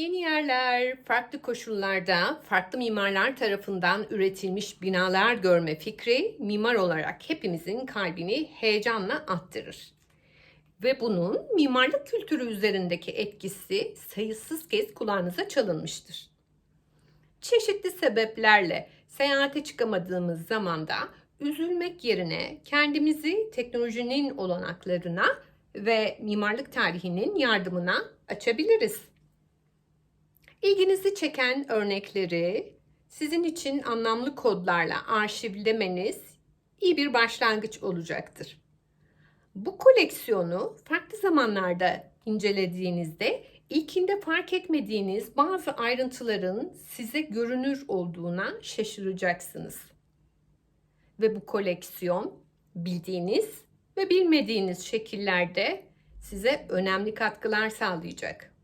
Yeni yerler, farklı koşullarda, farklı mimarlar tarafından üretilmiş binalar görme fikri mimar olarak hepimizin kalbini heyecanla attırır. Ve bunun mimarlık kültürü üzerindeki etkisi sayısız kez kulağınıza çalınmıştır. Çeşitli sebeplerle seyahate çıkamadığımız zamanda üzülmek yerine kendimizi teknolojinin olanaklarına ve mimarlık tarihinin yardımına açabiliriz. İlginizi çeken örnekleri sizin için anlamlı kodlarla arşivlemeniz iyi bir başlangıç olacaktır. Bu koleksiyonu farklı zamanlarda incelediğinizde ilkinde fark etmediğiniz bazı ayrıntıların size görünür olduğuna şaşıracaksınız. Ve bu koleksiyon bildiğiniz ve bilmediğiniz şekillerde size önemli katkılar sağlayacak.